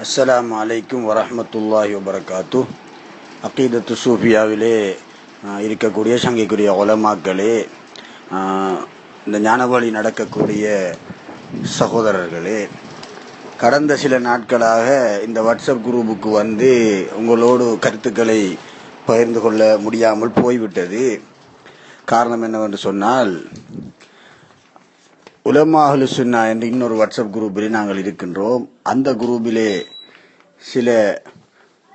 அஸ்லாம் அலைக்கும் வரமத்துல்லாஹி வபரகாத்து அக்கீதத்து சூஃபியாவிலே இருக்கக்கூடிய சங்கைக்குரிய உலமாக்களே இந்த ஞானவழி நடக்கக்கூடிய சகோதரர்களே கடந்த சில நாட்களாக இந்த வாட்ஸ்அப் குரூப்புக்கு வந்து உங்களோடு கருத்துக்களை பகிர்ந்து கொள்ள முடியாமல் போய்விட்டது. காரணம் என்னவென்று சொன்னால் உலமாஹலு சுன்னா என்ற இன்னொரு வாட்ஸ்அப் குரூப்பிலே நாங்கள் இருக்கின்றோம். அந்த குரூப்பிலே சில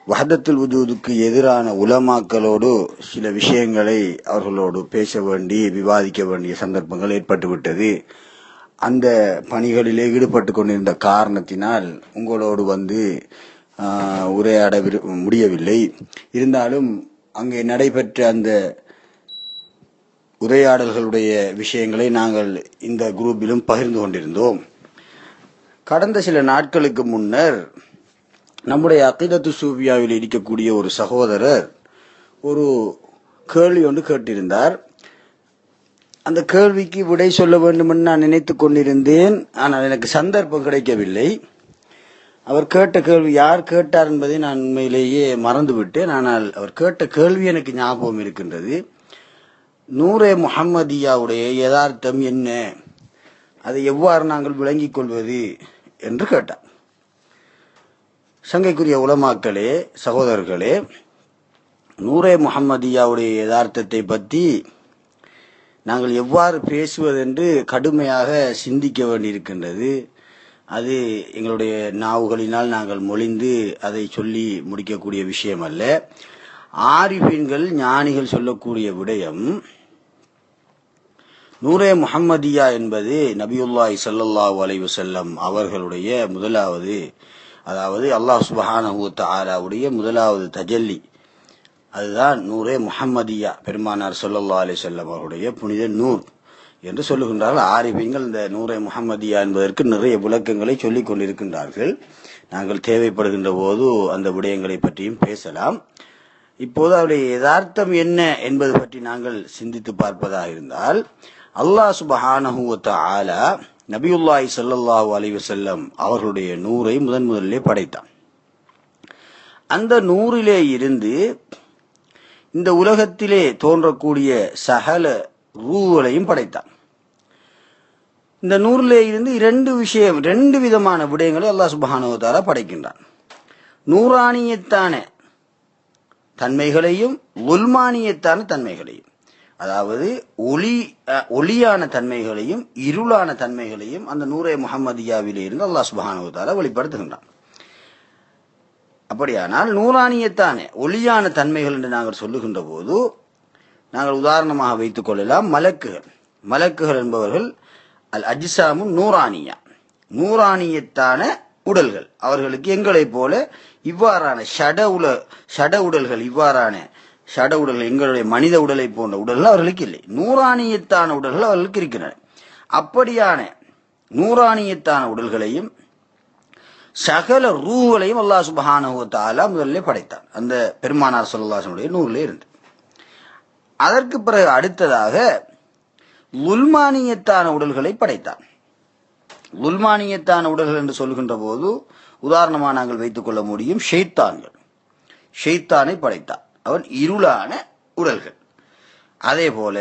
வஹதத்துல் உதுவதுக்கு எதிரான உலமாக்களோடு சில விஷயங்களை அவர்களோடு பேச வேண்டி விவாதிக்க வேண்டிய சந்தர்ப்பங்கள் ஏற்பட்டுவிட்டது. அந்த பணிகளிலே ஈடுபட்டு கொண்டிருந்த காரணத்தினால் உங்களோடு வந்து உரையாட விரு- முடியவில்லை. இருந்தாலும் அங்கே நடைபெற்ற அந்த உரையாடல்களுடைய விஷயங்களை நாங்கள் இந்த குரூப்பிலும் பகிர்ந்து கொண்டிருந்தோம். கடந்த சில நாட்களுக்கு முன்னர் நம்முடைய அகிதத்து சூஃபியாவில் இருக்கக்கூடிய ஒரு சகோதரர் ஒரு கேள்வி ஒன்று கேட்டிருந்தார். அந்த கேள்விக்கு விடை சொல்ல வேண்டும் என்று நான் நினைத்துக் கொண்டிருந்தேன். ஆனால் எனக்கு சந்தர்ப்பம் கிடைக்கவில்லை. அவர் கேட்ட கேள்வி யார் கேட்டார் என்பதை நான் உண்மையிலேயே மறந்துவிட்டேன். ஆனால் அவர் கேட்ட கேள்வி எனக்கு ஞாபகம் இருக்கின்றது. நூரே முகம்மதியாவுடைய யதார்த்தம் என்ன? அதை எவ்வாறு நாங்கள் விளங்கிக் கொள்வது என்று கேட்டார் சங்கைக்குரிய உலமாக்களே சகோதரர்களே நூரே முகம்மதியாவுடைய யதார்த்தத்தை பற்றி நாங்கள் எவ்வாறு பேசுவதென்று கடுமையாக சிந்திக்க வேண்டியிருக்கின்றது. அது எங்களுடைய நாவுகளினால் நாங்கள் மொழிந்து அதை சொல்லி முடிக்கக்கூடிய விஷயம் அல்ல ஆரிஃபின்கள் ஞானிகள் சொல்லக்கூடிய விடயம் நூரே முஹம்மதியா என்பது நபியுல்லாஹி ஸல்லல்லாஹு வலைவு செல்லம் அவர்களுடைய முதலாவது அதாவது அல்லாஹ் சுபஹானஹூத் ஆலாவுடைய முதலாவது தஜல்லி. அதுதான் நூரே முஹம்மதியா பெருமானார் சொல்லல்லா அலி செல்லம் அவருடைய புனித நூர் என்று சொல்லுகின்றார்கள். ஆரிஃபீன்கள் இந்த நூரே முஹம்மதியா என்பதற்கு நிறைய விளக்கங்களை சொல்லிக் கொண்டிருக்கின்றார்கள். நாங்கள் தேவைப்படுகின்ற போது அந்த விடயங்களை பற்றியும் பேசலாம். இப்போது அவருடைய யதார்த்தம் என்ன என்பது பற்றி நாங்கள் சிந்தித்து பார்ப்பதாக இருந்தால் அல்லாஹ் சுபஹானஹு ஆலா நபியுல்லாய் நபியுல்லாஹி அலிவசல்லம் அவர்களுடைய நூரை முதன் முதலிலே படைத்தான். அந்த நூறிலே இருந்து இந்த உலகத்திலே தோன்றக்கூடிய சகல ரூவலையும் படைத்தான். இந்த நூறிலே இருந்து இரண்டு விஷயம் ரெண்டு விதமான விடயங்களை அல்லாஹ் சுபஹானுவத்தாரா படைக்கின்றான். நூறானியத்தான தன்மைகளையும் உல்மானியத்தான தன்மைகளையும். அதாவது ஒளி அஹ், ஒளியான தன்மைகளையும் இருளான தன்மைகளையும் அந்த நூரே முகமதியாவிலே இருந்து அல்லாஹ் சுபஹானுவத்தால வெளிப்படுத்துகின்றான். அப்படியானால் நூறானியத்தான ஒளியான தன்மைகள் என்று நாங்கள் சொல்லுகின்ற போது நாங்கள் உதாரணமாக வைத்துக் கொள்ளலாம் மலக்குகள். மலக்குகள் என்பவர்கள் அல் அஜிசாமும் நூறானியா. நூறானியத்தான உடல்கள். அவர்களுக்கு எங்களைப் போல இவ்வாறான ஷட உல ஷட உடல்கள் இவ்வாறான ஷட உடல்கள் எங்களுடைய மனித உடலை போன்ற உடல்கள் அவர்களுக்கு இல்லை. நூறாணியத்தான உடல்கள் அவர்களுக்கு இருக்கின்றன. அப்படியான நூறாணியத்தான உடல்களையும் சகல ரூகளையும் அல்லாஹ் சுபஹானஹு முதல்ல படைத்தான். அந்த பெருமானார் ஸல்லல்லாஹு நூறிலே இருந்து. அதற்கு பிறகு அடுத்ததாக உல்மானியத்தான உடல்களை படைத்தான். உல்மானியத்தான உடல்கள் என்று சொல்கின்ற போது உதாரணமாக நாங்கள் வைத்துக் கொள்ள முடியும் ஷெய்தான்கள் ஷெய்தானை படைத்தான் அவன் இருளான உடல்கள். அதே போல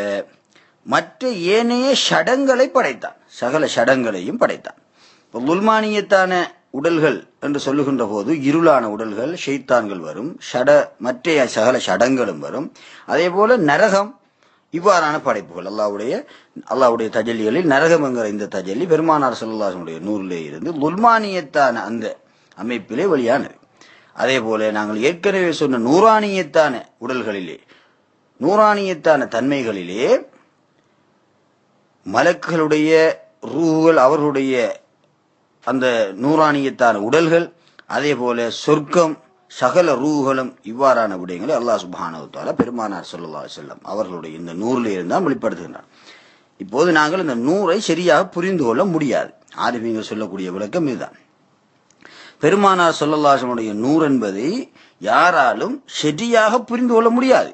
மற்ற ஏனைய ஷடங்களை படைத்தான் சகல ஷடங்களையும் படைத்தான் இப்போ உல்மானியத்தான உடல்கள் என்று சொல்லுகின்ற போது இருளான உடல்கள் ஷெய்தான்கள் வரும். ஷட மற்ற சகல ஷடங்களும் வரும். அதே போல நரகம் இவ்வாறான படைப்புகள். அல்லாவுடைய அல்லாவுடைய தஜல்லிகளில் நரகம் என்கிற இந்த தஜல்லி பெருமானார் ஸல்லல்லாஹுடைய நூறிலே இருந்து உல்மானியத்தான அந்த அமைப்பிலே வெளியானது. அதே போல நாங்கள் ஏற்கனவே சொன்ன நூறானியத்தான உடல்களிலே நூறானியத்தான தன்மைகளிலே மலக்குகளுடைய ரூகள் அவர்களுடைய அந்த நூறானியத்தான உடல்கள் அதே போல சொர்க்கம் சகல ரூகளும் இவ்வாறான விடயங்களை அல்லாஹ் சுபானவத்தால பெருமானார் ஸல்லல்லாஹு செல்லம் அவர்களுடைய இந்த நூறிலே இருந்தால் வெளிப்படுத்துகின்றார். இப்போது நாங்கள் இந்த நூறை சரியாக புரிந்து கொள்ள முடியாது. ஆரிஃபீங்கள் சொல்லக்கூடிய விளக்கம் இதுதான். பெருமானார் சொல்லல்லாசனுடைய நூறு என்பதை யாராலும் சரியாக புரிந்து கொள்ள முடியாது.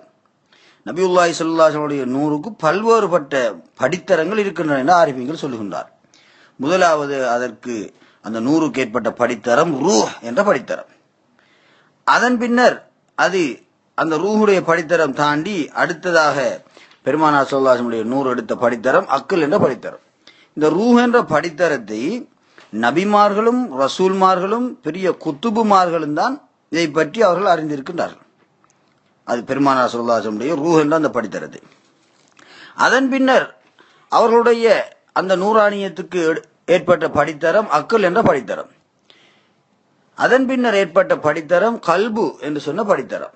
நபியுல்லாஹி சொல்லாசனுடைய நூறுக்கு பல்வேறுபட்ட படித்தரங்கள் இருக்கின்றன என்று ஆரிஃபீங்கள் சொல்லுகின்றார். முதலாவது அதற்கு அந்த நூறுக்கு ஏற்பட்ட படித்தரம் ரூஹ் என்ற படித்தரம். அதன் பின்னர் அது அந்த ரூஹுடைய படித்தரம் தாண்டி அடுத்ததாக பெருமானார் சொல்லாசனுடைய நூறு எடுத்த படித்தரம் அக்கல் என்ற படித்தரம். இந்த ரூஹ் என்ற படித்தரத்தை நபிமார்களும் ரசூல்மார்களும் பெரிய குத்துபுமார்களும் தான் இதை பற்றி அவர்கள் அறிந்திருக்கின்றார்கள். அது பெருமானார் சொல்லாசனுடைய ரூஹ் என்ற அந்த படித்தரத்தை. அதன் பின்னர் அவர்களுடைய அந்த நூறாணியத்துக்கு எடு- ஏற்பட்ட படித்தரம் அக்கல் என்ற படித்தரம். அதன் பின்னர் ஏற்பட்ட படித்தரம் கல்பு என்று சொன்ன படித்தரம்.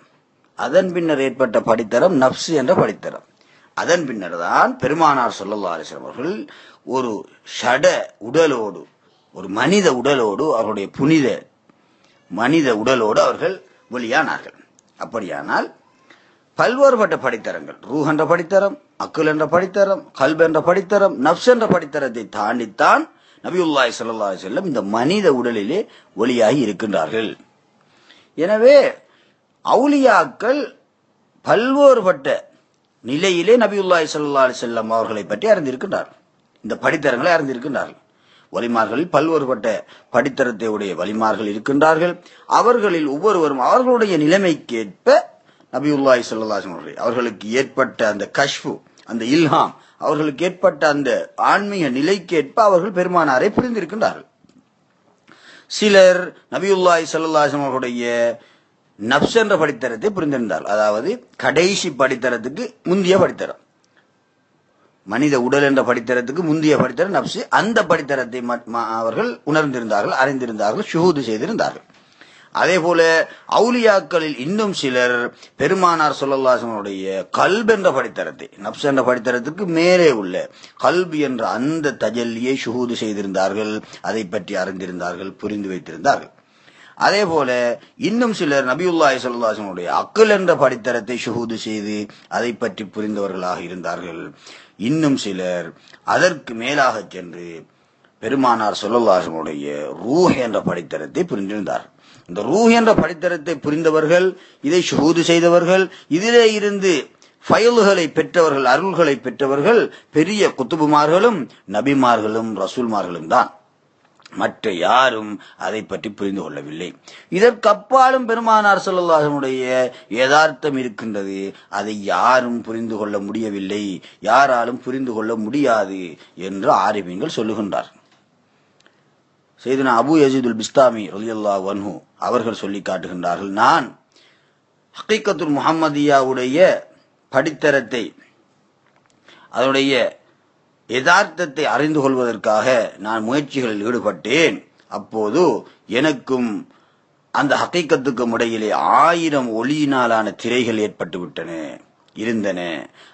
அதன் பின்னர் ஏற்பட்ட படித்தரம் நப்சு என்ற படித்தரம். அதன் பின்னர் தான் பெருமானார் சொல்லல்லா அலைஹி அவர்கள் ஒரு ஷட உடலோடு ஒரு மனித உடலோடு அவருடைய புனித மனித உடலோடு அவர்கள் வெளியானார்கள். அப்படியானால் பல்வேறுபட்ட படித்தரங்கள் ரூஹ் என்ற படித்தரம் அக்குல் என்ற படித்தரம் கல்ப் என்ற படித்தரம் நப்ஸ் என்ற படித்தரத்தை தாண்டித்தான் நபியுல்லாய் சல்லா செல்லம் இந்த மனித உடலிலே ஒளியாகி இருக்கின்றார்கள். எனவே அவுலியாக்கள் பல்வேறுபட்ட நிலையிலே நபியுல்லாய் சல்லா செல்லம் அவர்களை பற்றி அறிந்திருக்கின்றார்கள். இந்த படித்தரங்களை அறிந்திருக்கின்றார்கள். வலிமார்களில் பல்வேறுபட்ட படித்தரத்தை உடைய வலிமார்கள் இருக்கின்றார்கள். அவர்களில் ஒவ்வொருவரும் அவர்களுடைய நிலைமைக்கேற்ப நபியுல்லாய் ஸல்லல்லாஹு அவர்களுக்கு ஏற்பட்ட அந்த கஷ்பு அந்த இல்ஹாம் அவர்களுக்கு ஏற்பட்ட அந்த ஆன்மீக நிலைக்கேற்ப அவர்கள் பெருமானாரை புரிந்திருக்கின்றார்கள். சிலர் நபியுல்லாய் ஸல்லல்லாஹு அலைஹி அவர்களுடைய நப்ஸ் என்ற படித்தரத்தை புரிந்திருந்தார். அதாவது கடைசி படித்தரத்துக்கு முந்திய படித்தரம். மனித உடல் என்ற படித்தரத்துக்கு முந்திய படித்தரம் நப்சு அந்த படித்தரத்தை அவர்கள் உணர்ந்திருந்தார்கள் அறிந்திருந்தார்கள் சுகூது செய்திருந்தார்கள். அதே போல அவுலியாக்களில் இன்னும் சிலர் பெருமானார் சொல்லல்லாசனுடைய கல்ப் என்ற படித்தரத்தை நப்ஸ் என்ற படித்தரத்துக்கு மேலே உள்ள கல்பு என்ற அந்த தஜல்லியை சுகூது செய்திருந்தார்கள் அதை பற்றி அறிந்திருந்தார்கள் புரிந்து வைத்திருந்தார்கள். அதே போல இன்னும் சிலர் நபியுல்லாஹி சொல்லாசனுடைய அக்கல் என்ற படித்தரத்தை சுகூது செய்து அதை பற்றி புரிந்தவர்களாக இருந்தார்கள். இன்னும் சிலர் அதற்கு மேலாக சென்று பெருமானார் சொல்லல்லாசனுடைய ரூஹ் என்ற படித்தரத்தை புரிந்திருந்தார். இந்த ரூஹ் என்ற படித்தரத்தை புரிந்தவர்கள் இதை ஷுஹூது செய்தவர்கள் இதிலே இருந்து ஃபயல்களை பெற்றவர்கள் அருள்களை பெற்றவர்கள் பெரிய குத்துபுமார்களும் நபிமார்களும் ரசூல்மார்களும் தான். மற்ற யாரும் அதை பற்றி புரிந்து கொள்ளவில்லை. இதற்கப்பாலும் பெருமானார் ஸல்லல்லாஹுடைய யதார்த்தம் இருக்கின்றது. அதை யாரும் புரிந்து கொள்ள முடியவில்லை. யாராலும் புரிந்து கொள்ள முடியாது என்று ஆரிவீங்கள் சொல்லுகின்றார். செய்தினா அபு யசீதுல் பிஸ்தாமி ரலியல்லா வன்ஹு அவர்கள் சொல்லி காட்டுகின்றார்கள் நான் ஹக்கீக்கத்துல் முகம்மதியாவுடைய படித்தரத்தை அதனுடைய யதார்த்தத்தை அறிந்து கொள்வதற்காக நான் முயற்சிகளில் ஈடுபட்டேன். அப்போது எனக்கும் அந்த ஹக்கீக்கத்துக்கும் இடையிலே ஆயிரம் ஒளியினாலான திரைகள் ஏற்பட்டு விட்டன இருந்தன.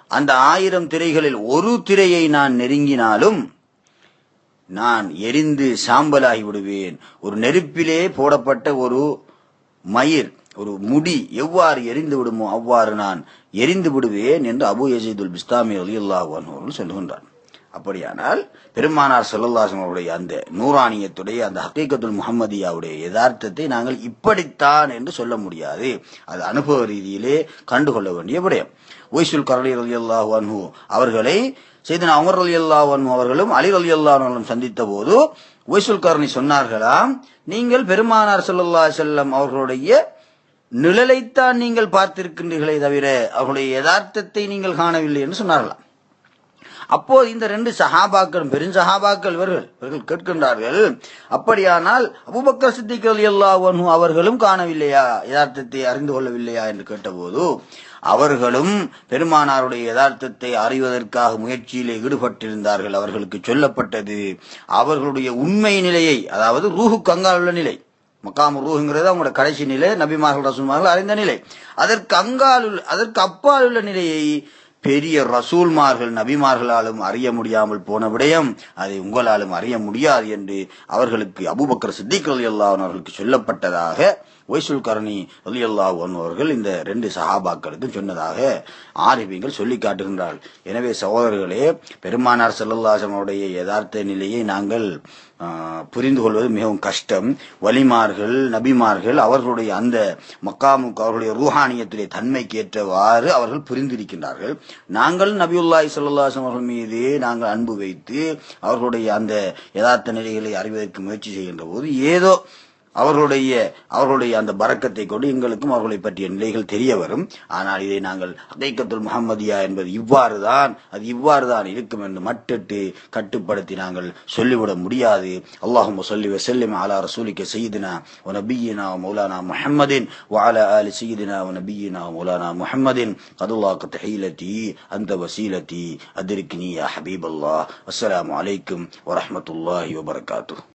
அந்த ஆயிரம் திரைகளில் ஒரு திரையை நான் நெருங்கினாலும் நான் எரிந்து சாம்பலாகி விடுவேன். ஒரு நெருப்பிலே போடப்பட்ட ஒரு மயிர் ஒரு முடி எவ்வாறு எரிந்து விடுமோ அவ்வாறு நான் எரிந்து விடுவேன் என்று அபு யசீதுல் பிஸ்தாமி அலி அல்லாஹன் அவர்கள் சொல்லுகின்றார். அப்படியானால் பெருமானார் ஸல்லல்லாஹு அவருடைய அந்த நூறானியத்துடைய அந்த ஹக்கீக்கத்துல் முகமதியாவுடைய யதார்த்தத்தை நாங்கள் இப்படித்தான் என்று சொல்ல முடியாது. அது அனுபவ ரீதியிலே கண்டுகொள்ள வேண்டிய விடயம். ஒய்சுல் கரலி ரலியல்லாஹு அன்ஹு அவர்களை செய்தன அமர் அலி அல்லாவன் அவர்களும் அலி அலி அவர்களும் சந்தித்த போது ஒய்சுல் கர்ணி சொன்னார்களாம் நீங்கள் பெருமானார் ஸல்லல்லாஹு செல்லம் அவர்களுடைய நிழலைத்தான் நீங்கள் பார்த்திருக்கின்றீர்களே தவிர அவர்களுடைய யதார்த்தத்தை நீங்கள் காணவில்லை என்று சொன்னார்களாம். அப்போது இந்த ரெண்டு சஹாபாக்களும் பெரும் சஹாபாக்கள் இவர்கள் இவர்கள் கேட்கின்றார்கள் அப்படியானால் அபுபக்கர் சித்திக் ரலியல்லாஹு அவர்களும் காணவில்லையா? யதார்த்தத்தை அறிந்து கொள்ளவில்லையா? என்று கேட்டபோது அவர்களும் பெருமானாருடைய யதார்த்தத்தை அறிவதற்காக முயற்சியிலே ஈடுபட்டிருந்தார்கள் அவர்களுக்கு சொல்லப்பட்டது. அவர்களுடைய உண்மை நிலையை அதாவது ரூஹு கங்கால் உள்ள நிலை மக்காம ரூஹுங்கிறது அவங்களோட கடைசி நிலை நபிமார்கள் ரசூல்மார்கள் அறிந்த நிலை. அதற்கு அங்கால் அதற்கு அப்பால் உள்ள நிலையை பெரிய ரசூல்மார்கள் நபிமார்களாலும் அறிய முடியாமல் போன விடயம் அதை உங்களாலும் அறிய முடியாது என்று அவர்களுக்கு அபுபக்கர் சித்திக் அலி அன்ஹு அவர்களுக்கு சொல்லப்பட்டதாக ஒய்சுல் கரணி அலியல்லாஹு அவர்கள் இந்த ரெண்டு சஹாபாக்களுக்கும் சொன்னதாக ஆரிபிங்கள் சொல்லி காட்டுகின்றார்கள். எனவே சகோதரர்களே பெருமானார் செல்லல்லாசனுடைய யதார்த்த நிலையை நாங்கள் புரிந்து கொள்வது மிகவும் கஷ்டம். வலிமார்கள் நபிமார்கள் அவர்களுடைய அந்த மக்காமுக்கு அவர்களுடைய ரூஹானியத்துடைய தன்மைக்கு ஏற்றவாறு அவர்கள் புரிந்திருக்கின்றார்கள். நாங்கள் நபியுல்லாய் சல்லாஹம் அவர்கள் மீது நாங்கள் அன்பு வைத்து அவர்களுடைய அந்த யதார்த்த நிலைகளை அறிவதற்கு முயற்சி செய்கின்ற போது ஏதோ அவர்களுடைய அவர்களுடைய அந்த பறக்கத்தை கொண்டு எங்களுக்கும் அவர்களை பற்றிய நிலைகள் தெரிய வரும். ஆனால் இதை நாங்கள் ஹதைக்கத்துல் முகமதியா என்பது இவ்வாறு தான் அது இவ்வாறு தான் இருக்கும் என்று மட்டிட்டு கட்டுப்படுத்தி நாங்கள் சொல்லிவிட முடியாது. அல்லாஹும் சொல்லி வசல்லிம் அலா ரசூலிக்க செய்தினா ஒனபியினா மௌலானா முஹம்மதின் வால அலி செய்தினா ஒனபியினா மௌலானா முஹம்மதின். கதுல்லாக்கு தஹீலத்தி அந்த வசீலத்தி அதிர்கினியா ஹபீபல்லா அஸ்லாம் வலைக்கும் வரமத்துல்லாஹி வபர்காத்து